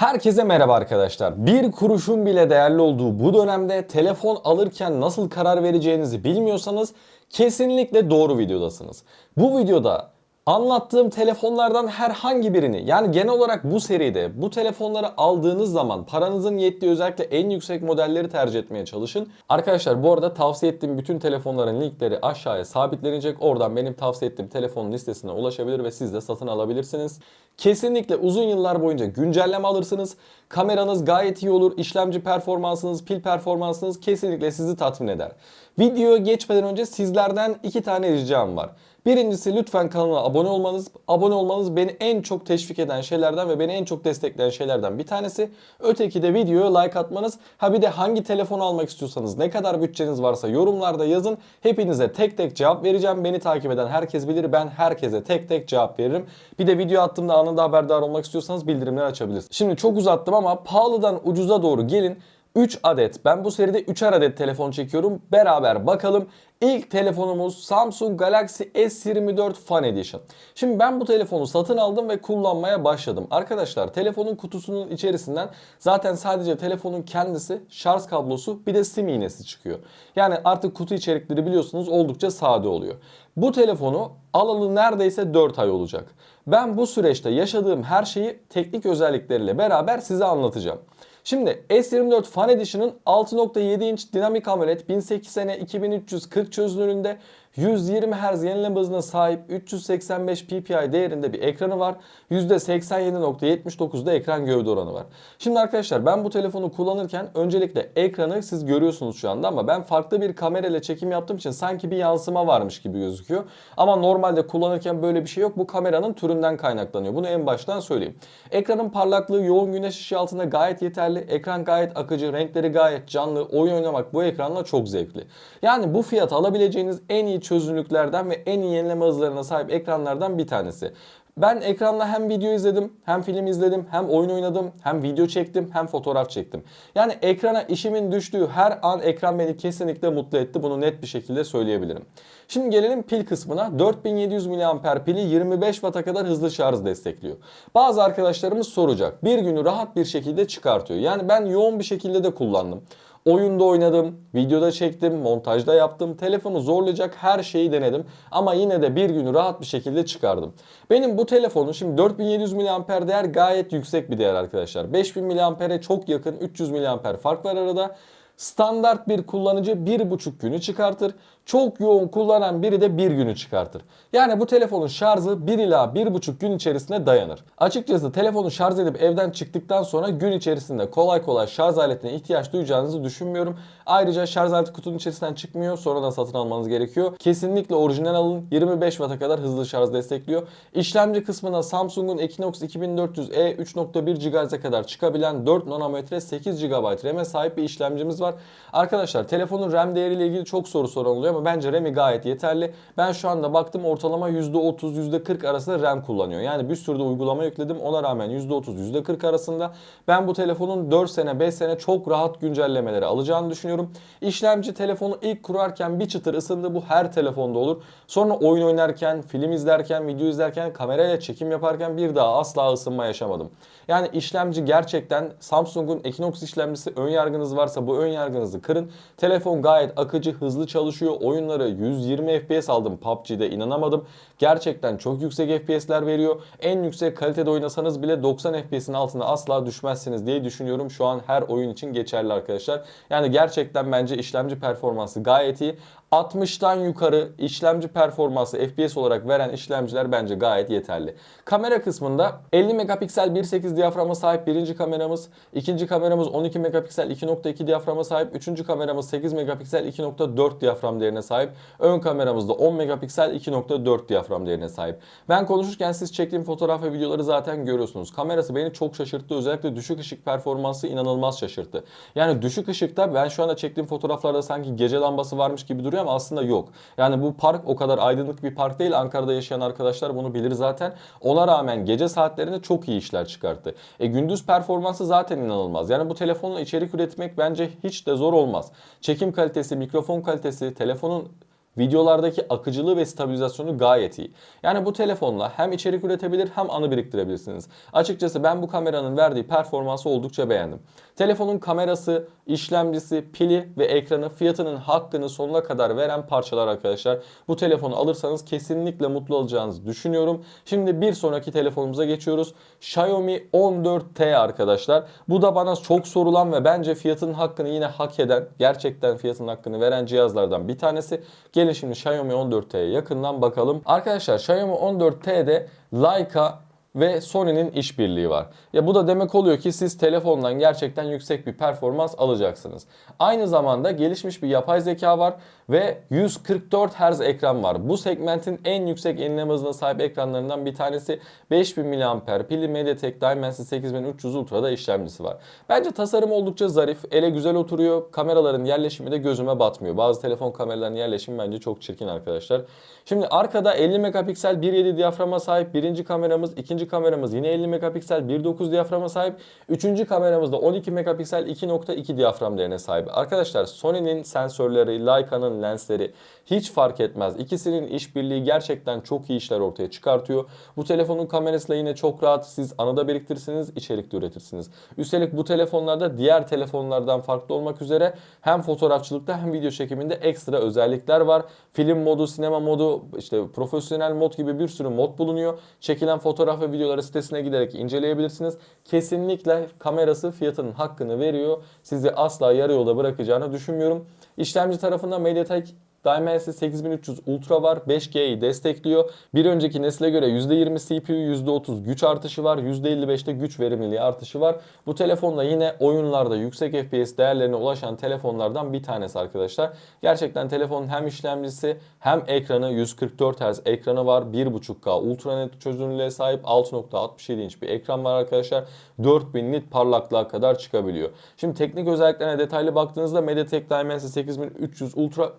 Herkese merhaba arkadaşlar. Bir kuruşun bile değerli olduğu bu dönemde telefon alırken nasıl karar vereceğinizi bilmiyorsanız kesinlikle doğru videodasınız. Bu videoda anlattığım telefonlardan herhangi birini yani genel olarak bu seride bu telefonları aldığınız zaman paranızın yettiği özellikle en yüksek modelleri tercih etmeye çalışın. Arkadaşlar bu arada tavsiye ettiğim bütün telefonların linkleri aşağıya sabitlenecek. Oradan benim tavsiye ettiğim telefon listesine ulaşabilir ve siz de satın alabilirsiniz. Kesinlikle uzun yıllar boyunca güncelleme alırsınız. Kameranız gayet iyi olur. İşlemci performansınız, pil performansınız kesinlikle sizi tatmin eder. Videoya geçmeden önce sizlerden iki tane ricam var. Birincisi lütfen kanala abone olmanız. Abone olmanız beni en çok teşvik eden şeylerden ve beni en çok destekleyen şeylerden bir tanesi. Öteki de videoya like atmanız. Ha bir de hangi telefon almak istiyorsanız, ne kadar bütçeniz varsa yorumlarda yazın. Hepinize tek tek cevap vereceğim. Beni takip eden herkes bilir. Ben herkese tek tek cevap veririm. Bir de video attığımda anında haberdar olmak istiyorsanız bildirimleri açabilirsiniz. Şimdi çok uzattım ama pahalıdan ucuza doğru gelin. 3 adet. Ben bu seride 3'er adet telefon çekiyorum. Beraber bakalım. İlk telefonumuz Samsung Galaxy S24 Fan Edition. Şimdi ben bu telefonu satın aldım ve kullanmaya başladım. Arkadaşlar telefonun kutusunun içerisinden zaten sadece telefonun kendisi, şarj kablosu bir de sim iğnesi çıkıyor. Yani artık kutu içerikleri biliyorsunuz oldukça sade oluyor. Bu telefonu alalı neredeyse 4 ay olacak. Ben bu süreçte yaşadığım her şeyi teknik özellikleriyle beraber size anlatacağım. Şimdi S24 Fan Edition'ın 6.7 inç dinamik AMOLED 1080'e 2340 çözünürlüğünde 120 Hz yenileme hızına sahip 385 ppi değerinde bir ekranı var. %87.79'da ekran gövde oranı var. Şimdi arkadaşlar ben bu telefonu kullanırken öncelikle ekranı siz görüyorsunuz şu anda ama ben farklı bir kamerayla çekim yaptığım için sanki bir yansıma varmış gibi gözüküyor. Ama normalde kullanırken böyle bir şey yok. Bu kameranın türünden kaynaklanıyor. Bunu en baştan söyleyeyim. Ekranın parlaklığı yoğun güneş ışığı altında gayet yeterli. Ekran gayet akıcı, renkleri gayet canlı. Oyun oynamak bu ekranla çok zevkli. Yani bu fiyata alabileceğiniz en iyi çözünürlüklerden ve en iyi yenileme hızlarına sahip ekranlardan bir tanesi. Ben ekranla hem video izledim, hem film izledim, hem oyun oynadım, hem video çektim, hem fotoğraf çektim. Yani ekrana işimin düştüğü her an ekran beni kesinlikle mutlu etti. Bunu net bir şekilde söyleyebilirim. Şimdi gelelim pil kısmına. 4700 mAh pili 25 Watt'a kadar hızlı şarj destekliyor. Bazı arkadaşlarımız soracak. Bir günü rahat bir şekilde çıkartıyor. Yani ben yoğun bir şekilde de kullandım. Oyunda oynadım, videoda çektim, montajda yaptım, telefonu zorlayacak her şeyi denedim. Ama yine de bir günü rahat bir şekilde çıkardım. Benim bu telefonun şimdi 4700 mAh değer gayet yüksek bir değer arkadaşlar. 5000 mAh'e çok yakın 300 mAh fark var arada. Standart bir kullanıcı 1,5 günü çıkartır. Çok yoğun kullanan biri de 1 günü çıkartır. Yani bu telefonun şarjı 1 ila 1,5 gün içerisinde dayanır. Açıkçası telefonu şarj edip evden çıktıktan sonra gün içerisinde kolay kolay şarj aletine ihtiyaç duyacağınızı düşünmüyorum. Ayrıca şarj aleti kutunun içerisinden çıkmıyor. Sonradan satın almanız gerekiyor. Kesinlikle orijinal alın. 25 Watt'a kadar hızlı şarj destekliyor. İşlemci kısmına Samsung'un Exynos 2400E 3.1 GHz'e kadar çıkabilen 4 nanometre 8 GB RAM'e sahip bir işlemcimiz var. Arkadaşlar telefonun RAM değeriyle ilgili çok soru soran oluyor ama bence RAM'i gayet yeterli. Ben şu anda baktım ortalama %30 %40 arasında RAM kullanıyor. Yani bir sürü de uygulama yükledim. Ona rağmen %30 %40 arasında. Ben bu telefonun 4 sene 5 sene çok rahat güncellemeleri alacağını düşünüyorum. İşlemci telefonu ilk kurarken bir çıtır ısındı. Bu her telefonda olur. Sonra oyun oynarken, film izlerken, video izlerken, kamerayla çekim yaparken bir daha asla ısınma yaşamadım. Yani işlemci gerçekten Samsung'un Exynos işlemcisi ön yargınız varsa bu ön yargınızı kırın. Telefon gayet akıcı, hızlı çalışıyor. Oyunları 120 FPS aldım PUBG'de inanamadım. Gerçekten çok yüksek FPS'ler veriyor. En yüksek kalitede oynasanız bile 90 FPS'in altına asla düşmezsiniz diye düşünüyorum. Şu an her oyun için geçerli arkadaşlar. Yani gerçekten bence işlemci performansı gayet iyi. 60'tan yukarı işlemci performansı FPS olarak veren işlemciler bence gayet yeterli. Kamera kısmında 50 megapiksel 1.8 diyaframa sahip birinci kameramız, ikinci kameramız 12 megapiksel 2.2 diyaframa sahip, üçüncü kameramız 8 megapiksel 2.4 diyafram değerine sahip, ön kameramız da 10 megapiksel 2.4 diyafram değerine sahip. Ben konuşurken siz çektiğim fotoğraf ve videoları zaten görüyorsunuz. Kamerası beni çok şaşırttı. Özellikle düşük ışık performansı inanılmaz şaşırttı. Yani düşük ışıkta ben şu anda çektiğim fotoğraflarda sanki gece lambası varmış gibi duruyor ama aslında yok. Yani bu park o kadar aydınlık bir park değil. Ankara'da yaşayan arkadaşlar bunu bilir zaten. Ona rağmen gece saatlerinde çok iyi işler çıkarttı. E gündüz performansı zaten inanılmaz. Yani bu telefonla içerik üretmek bence hiç de zor olmaz. Çekim kalitesi, mikrofon kalitesi, telefonun Videolardaki akıcılığı ve stabilizasyonu gayet iyi. Yani bu telefonla hem içerik üretebilir hem anı biriktirebilirsiniz. Açıkçası ben bu kameranın verdiği performansı oldukça beğendim. Telefonun kamerası, işlemcisi, pili ve ekranı fiyatının hakkını sonuna kadar veren parçalar arkadaşlar. Bu telefonu alırsanız kesinlikle mutlu olacağınızı düşünüyorum. Şimdi bir sonraki telefonumuza geçiyoruz. Xiaomi 14T arkadaşlar. Bu da bana çok sorulan ve bence fiyatının hakkını yine hak eden, gerçekten fiyatının hakkını veren cihazlardan bir tanesi. Gelin şimdi Xiaomi 14T'ye yakından bakalım. Arkadaşlar Xiaomi 14T'de Leica ve Sony'nin işbirliği var. Ya bu da demek oluyor ki siz telefondan gerçekten yüksek bir performans alacaksınız. Aynı zamanda gelişmiş bir yapay zeka var ve 144 Hz ekran var. Bu segmentin en yüksek yenileme hızına sahip ekranlarından bir tanesi 5000 mAh pili MediaTek Dimensity 8300 Ultra'da işlemcisi var. Bence tasarım oldukça zarif, ele güzel oturuyor. Kameraların yerleşimi de gözüme batmıyor. Bazı telefon kameralarının yerleşimi bence çok çirkin arkadaşlar. Şimdi arkada 50 megapiksel 1.7 diyaframa sahip birinci kameramız, ikinci kameramız yine 50 megapiksel 1.9 diyaframa sahip. Üçüncü kameramız da 12 megapiksel 2.2 diyafram değerine sahip. Arkadaşlar Sony'nin sensörleri, Leica'nın lensleri hiç fark etmez. İkisinin işbirliği gerçekten çok iyi işler ortaya çıkartıyor. Bu telefonun kamerasıyla yine çok rahat siz anıda biriktirirsiniz, içerik de üretirsiniz. Üstelik bu telefonlarda diğer telefonlardan farklı olmak üzere hem fotoğrafçılıkta hem video çekiminde ekstra özellikler var. Film modu, sinema modu, işte profesyonel mod gibi bir sürü mod bulunuyor. Çekilen fotoğraf ve videoları sitesine giderek inceleyebilirsiniz. Kesinlikle kamerası fiyatının hakkını veriyor. Sizi asla yarı yolda bırakacağını düşünmüyorum. İşlemci tarafından MediaTek Dimensity 8300 Ultra var. 5G'yi destekliyor. Bir önceki nesile göre %20 CPU, %30 güç artışı var. %55'te güç verimliliği artışı var. Bu telefonla yine oyunlarda yüksek FPS değerlerine ulaşan telefonlardan bir tanesi arkadaşlar. Gerçekten telefonun hem işlemcisi hem ekranı 144 Hz ekranı var. 1.5K Ultra net çözünürlüğe sahip 6.67 inç bir ekran var arkadaşlar. 4000 nit parlaklığa kadar çıkabiliyor. Şimdi teknik özelliklerine detaylı baktığınızda MediaTek Dimensity 8300 Ultra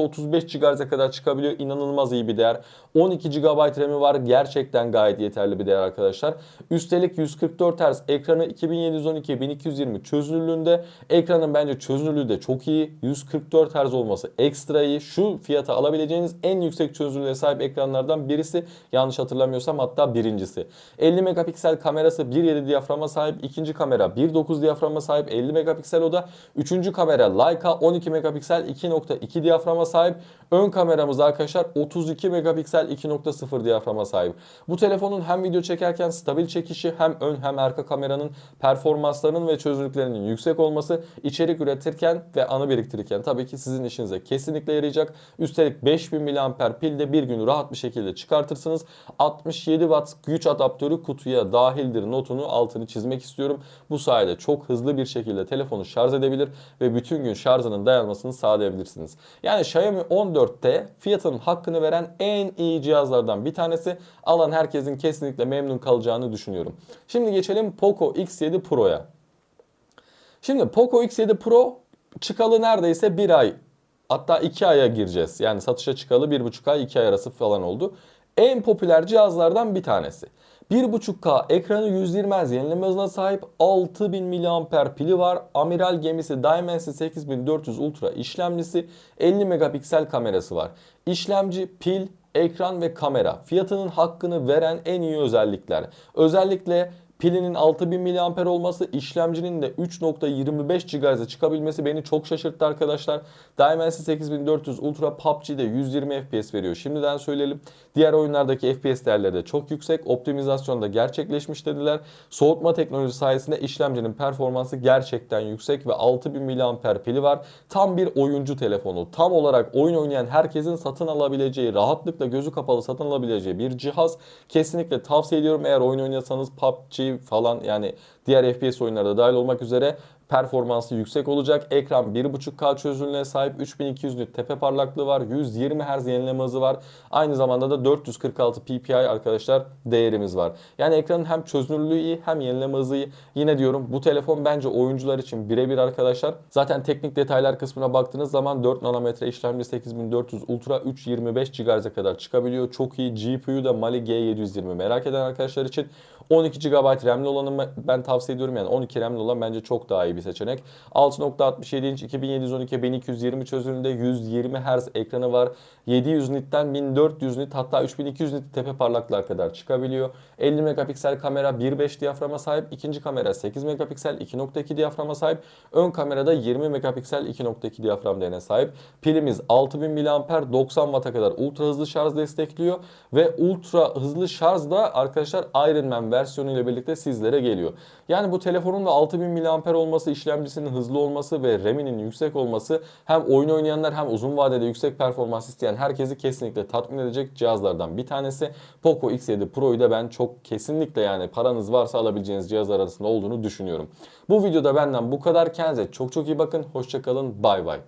3.35 GHz'e kadar çıkabiliyor. İnanılmaz iyi bir değer. 12 GB RAM'i var. Gerçekten gayet yeterli bir değer arkadaşlar. Üstelik 144 Hz ekranı 2712 1220 çözünürlüğünde. Ekranın bence çözünürlüğü de çok iyi. 144 Hz olması ekstra iyi. Şu fiyata alabileceğiniz en yüksek çözünürlüğe sahip ekranlardan birisi. Yanlış hatırlamıyorsam hatta birincisi. 50 megapiksel kamerası 1.7 diyaframa sahip. ikinci kamera 1.9 diyaframa sahip 50 megapiksel o da. Üçüncü kamera Leica 12 megapiksel 2.2 diyaframa sahip. Ön kameramız arkadaşlar 32 megapiksel 2.0 diyaframa sahip. Bu telefonun hem video çekerken stabil çekişi hem ön hem arka kameranın performanslarının ve çözünürlüklerinin yüksek olması içerik üretirken ve anı biriktirirken tabii ki sizin işinize kesinlikle yarayacak. Üstelik 5000 mAh pilde bir gün rahat bir şekilde çıkartırsınız. 67 Watt güç adaptörü kutuya dahildir notunu altını çizmek istiyorum. Bu sayede çok hızlı bir şekilde telefonu şarj edebilir ve bütün gün şarjının dayanmasını sağlayabilirsiniz. Yani Xiaomi 14T fiyatının hakkını veren en iyi cihazlardan bir tanesi. Alan herkesin kesinlikle memnun kalacağını düşünüyorum. Şimdi geçelim Poco X7 Pro'ya. Şimdi Poco X7 Pro çıkalı neredeyse bir ay hatta iki aya gireceğiz. Yani satışa çıkalı bir buçuk ay iki ay arası falan oldu. En popüler cihazlardan bir tanesi. 1.5K ekranı 120 Hz yenileme hızına sahip 6000 mAh pili var. Amiral gemisi Dimensity 8400 Ultra işlemcisi 50 megapiksel kamerası var. İşlemci, pil, ekran ve kamera fiyatının hakkını veren en iyi özellikler. Özellikle pilinin 6000 mAh olması, işlemcinin de 3.25 GHz'e çıkabilmesi beni çok şaşırttı arkadaşlar. Dimensity 8400 Ultra PUBG'de 120 FPS veriyor. Şimdiden söyleyelim. Diğer oyunlardaki FPS değerleri de çok yüksek. Optimizasyonda gerçekleşmiş dediler. Soğutma teknolojisi sayesinde işlemcinin performansı gerçekten yüksek ve 6000 mAh pili var. Tam bir oyuncu telefonu. Tam olarak oyun oynayan herkesin satın alabileceği, rahatlıkla gözü kapalı satın alabileceği bir cihaz. Kesinlikle tavsiye ediyorum eğer oyun oynuyorsanız PUBG falan yani diğer FPS oyunları da dahil olmak üzere performansı yüksek olacak. Ekran 1.5K çözünürlüğe sahip 3200 nit tepe parlaklığı var. 120 Hz yenileme hızı var. Aynı zamanda da 446 ppi arkadaşlar değerimiz var. Yani ekranın hem çözünürlüğü iyi hem yenileme hızı iyi. Yine diyorum bu telefon bence oyuncular için birebir arkadaşlar. Zaten teknik detaylar kısmına baktığınız zaman 4 nanometre işlemci 8400 Ultra 325 GHz'e kadar çıkabiliyor. Çok iyi. GPU da Mali G720 merak eden arkadaşlar için 12 GB RAM'li olanı ben tavsiye ediyorum yani 12 RAM'li olan bence çok daha iyi bir seçenek. 6.67 inç 2712 1220 çözünürlüğünde 120 Hz ekranı var. 700 nitten 1400 nit hatta 3200 nit tepe parlaklığa kadar çıkabiliyor. 50 megapiksel kamera 1.5 diyaframa sahip. İkinci kamera 8 megapiksel 2.2 diyaframa sahip. Ön kamerada 20 megapiksel 2.2 diyafram değerine sahip. Pilimiz 6000 mAh 90 Watt'a kadar ultra hızlı şarj destekliyor ve ultra hızlı şarj da arkadaşlar Iron Man versiyonu ile birlikte sizlere geliyor. Yani bu telefonun da 6000 mAh olması, işlemcisinin hızlı olması ve RAM'inin yüksek olması hem oyun oynayanlar hem uzun vadede yüksek performans isteyen herkesi kesinlikle tatmin edecek cihazlardan bir tanesi. Poco X7 Pro'yu da ben çok kesinlikle yani paranız varsa alabileceğiniz cihazlar arasında olduğunu düşünüyorum. Bu videoda benden bu kadar. Kendinize çok çok iyi bakın. Hoşçakalın. Bay bay.